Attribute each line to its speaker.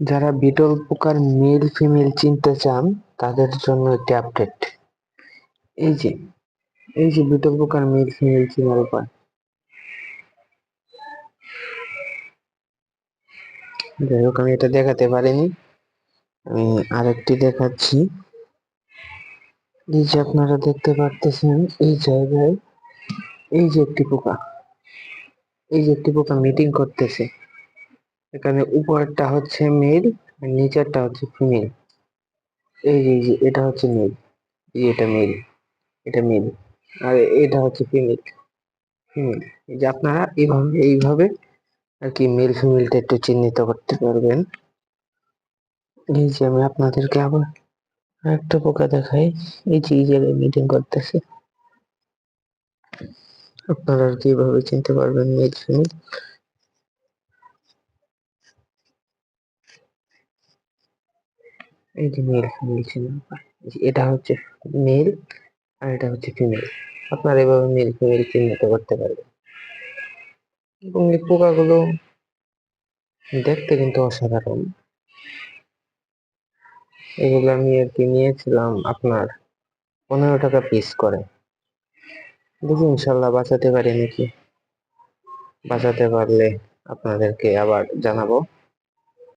Speaker 1: যারা বিটল পোকার male female চিনতে চান, তাদের জন্য একটি আপডেট এই যে এই যে বিটল পোকার মেল ফিমেল চেনার উপায় যাই হোক, আমি এটা দেখাতে পারিনি। আমি আরেকটি দেখাচ্ছি। এই যে আপনারা দেখতে পারতেছেন, এই জায়গায় এই যে একটি পোকা, এই যে একটি পোকা মিটিং করতেছে। এখানে উপরেরটা হচ্ছে মেল আর নিচেরটা হচ্ছে ফিমেল এই যে এটা হচ্ছে মেল এই এটা মেল এটা মেল আর এটা হচ্ছে ফিমেল ফিমেল এই যে আপনারা এইভাবে এইভাবে আর কি মেল ফিমেলটা একটু চিহ্নিত করতে পারবেন। এই যে আমি আপনাদেরকে আবার একটা পোকা দেখাই। এই যে, এই জায়গায় মিটিং করতেছে। আপনারা আর কি এইভাবে চিনতে পারবেন মেল ফিমেল এই যে মেল ফিমেল চিহ্ন এটা হচ্ছে মেল আর এটা হচ্ছে ফিমেল আপনারা এভাবে মেল ফিমেল চিহ্নিত করতে পারবেন। এবং এই পোকাগুলো দেখতে কিন্তু অসাধারণ। এগুলো আমি আর কি নিয়েছিলাম আপনার পনেরো টাকা পিস করে। দেখি ইনশাল্লাহ বাঁচাতে পারি নাকি? বাঁচাতে পারলে আপনাদেরকে আবার জানাব।